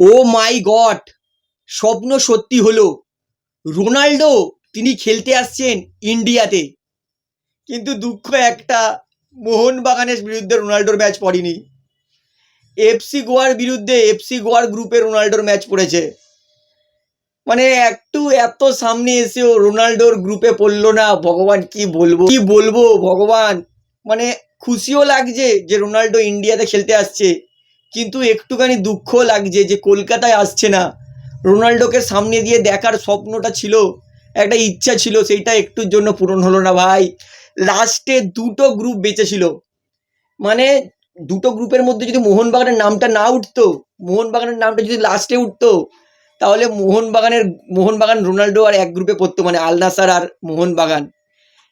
ও মাই god, স্বপ্ন সত্যি হলো। রোনাল্ডো, তিনি খেলতে আসছেন ইন্ডিয়াতে। কিন্তু দুঃখ একটা, মোহনবাগানের বিরুদ্ধে রোনাল্ডোর ম্যাচ পড়েনি। এফসি গোয়ার বিরুদ্ধে এফসি গোয়ার গ্রুপে রোনাল্ডোর ম্যাচ পড়েছে। মানে একটু এত সামনে এসেও রোনাল্ডোর গ্রুপে পড়ল না, ভগবান কি বলব? কি বলব, ভগবান? মানে খুশিও লাগছে যে রোনাল্ডো ইন্ডিয়াতে খেলতে আসছে। কিন্তু একটুখানি দুঃখ লাগছে যে কলকাতায় আসছে না। রোনাল্ডোকে সামনে দিয়ে দেখার স্বপ্নটা ছিল, একটা ইচ্ছা ছিল, সেইটা একটুর জন্য পূরণ হলো না ভাই। লাস্টে দুটো গ্রুপ বেঁচে ছিল মানে দুটো গ্রুপের মধ্যে যদি মোহনবাগানের নামটা না উঠতো, মোহনবাগানের নামটা যদি লাস্টে উঠতো, তাহলে মোহনবাগানের, মোহনবাগান রোনাল্ডো আর এক গ্রুপে পড়তো মানে আলনাসার আর মোহনবাগান।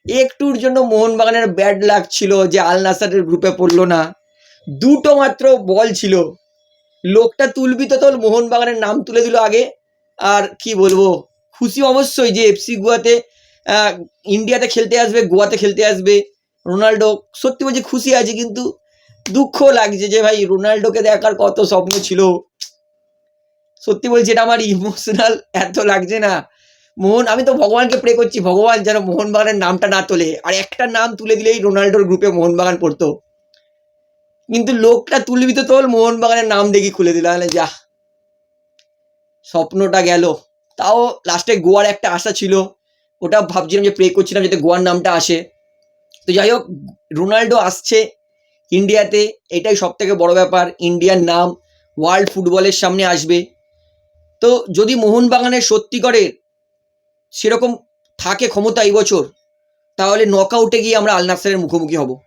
একটুর জন্য মোহনবাগানের ব্যাড লাক ছিল যে আল নাসারের গ্রুপে পড়ল না। দুটো মাত্র বল ছিল। লোকটা তুলবি তো তোল মোহনবাগানের নাম তুলে দিল আগে। আর কি বলব, খুশি অবশ্যই যে এফসি গোয়াতে ইন্ডিয়াতে খেলতে আসবে, গোয়াতে খেলতে আসবে রোনাল্ডো। সত্যি বলছি, খুশি আছে কিন্তু দুঃখ লাগছে যে ভাই রোনাল্ডোকে দেখার কত স্বপ্ন ছিল। সত্যি বলছি, এটা আমার ইমোশনাল এত লাগছে না। মোহন, আমি তো ভগবানকে প্রে করছি, ভগবান যেন মোহনবাগানের নামটা না তোলে। আর একটা নাম তুলে দিলেই রোনাল্ডোর গ্রুপে মোহনবাগান পড়তো। কিন্তু লোকটা তুলবি তো তোল মোহনবাগানের নাম দেখি খুলে দিল। তাহলে যা। স্বপ্নটা গেল। তাও লাস্টে গোয়ার একটা আশা ছিল। ওটা ভাবছিলাম যে প্রে করছিলাম যাতে গোয়ার নামটা আসে। তো যাই হোক, রোনাল্ডো আসছে ইন্ডিয়াতে। এটাই সব থেকে বড় ব্যাপার। ইন্ডিয়ার নাম ওয়ার্ল্ড ফুটবলের সামনে আসবে। তো যদি মোহনবাগানের সত্যিকারের সেরকম থাকে ক্ষমতা এই বছর, তাহলে নকআউটে গিয়ে আমরা আল নাসেরের মুখোমুখি হব।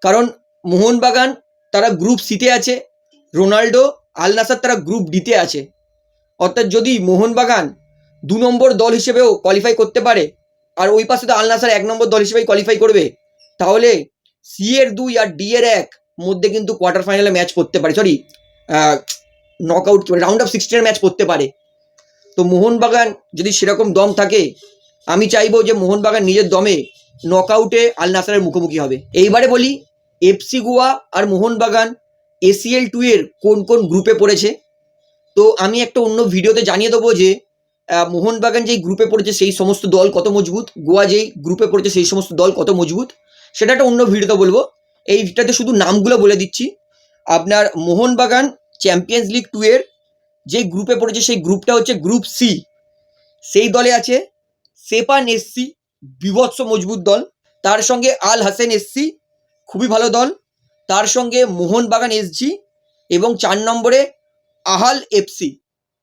কারণ মোহনবাগান তারা গ্রুপ সিতে আছে, রোনাল্ডো আল নাসার তারা গ্রুপ ডিতে আছে। অর্থাৎ যদি মোহনবাগান দু নম্বর দল হিসেবেও কোয়ালিফাই করতে পারে, আর ওই পাশে তো আল নাসার এক নম্বর দল হিসেবেই কোয়ালিফাই করবে, তাহলে সি এর দুই আর ডি এর এক মধ্যে কিন্তু কোয়ার্টার ফাইনালে ম্যাচ করতে পারে। সরি নকআউট রাউন্ড অফ সিক্সটিনের ম্যাচ করতে পারে। তো মোহনবাগান যদি সেরকম দম থাকে, আমি চাইব যে মোহনবাগান নিজের দমে নকআউটে আল নাসারের মুখোমুখি হবে। এইবারে বলি এফসি গোয়া আর মোহনবাগান এসিএল টু এর কোন কোন গ্রুপে পড়েছে? তো আমি একটা অন্য ভিডিওতে জানিয়ে দেবো যে মোহনবাগান যেই গ্রুপে পড়েছে সেই সমস্ত দল কত মজবুত, গোয়া যেই গ্রুপে পড়েছে সেই সমস্ত দল কত মজবুত, সেটা একটা অন্য ভিডিওতে বলব। এইটাতে শুধু নামগুলো বলে দিচ্ছি। আপনার মোহনবাগান চ্যাম্পিয়ন্স লিগ টু এর যে গ্রুপে পড়েছে সেই গ্রুপটা হচ্ছে গ্রুপ সি সেই দলে আছে সেপান এসসি, বিভৎস মজবুত দল। তার সঙ্গে আল হাসেন এসসি খুবই ভালো দল। তার সঙ্গে মোহনবাগান এসজি এবং চার নম্বরে আহাল এফসি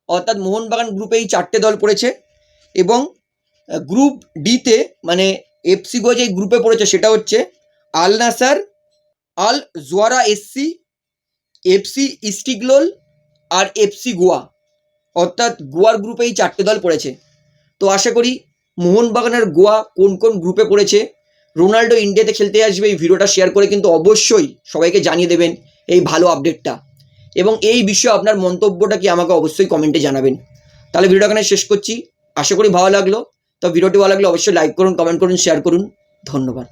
অর্থাৎ মোহনবাগান গ্রুপে এই চারটে দল পড়েছে এবং গ্রুপ ডিতে মানে এফসি গো যে গ্রুপে পড়েছে সেটা হচ্ছে Al Nassr, Al Zawraa SC FC Esteghlal আর এফসি গোয়া অর্থাৎ গোয়ার গ্রুপে এই চারটে দল পড়েছে। তো আশা করি মোহনবাগানের গোয়া কোন কোন গ্রুপে পড়েছে রোনাল্ডো ইন্ডিয়াতে খেলতে আসবে, এই ভিডিওটা শেয়ার করে কিন্তু অবশ্যই সবাইকে জানিয়ে দেবেন এই ভালো আপডেটটা এবং এই বিষয়ে আপনার মন্তব্যটা কি আমাকে অবশ্যই কমেন্টে জানাবেন। তাহলে ভিডিওটা এখানে শেষ করছি। আশা করি ভালো লাগল। তো ভিডিওটি ভালো লাগলে অবশ্যই লাইক করুন কমেন্ট করুন শেয়ার করুন। ধন্যবাদ।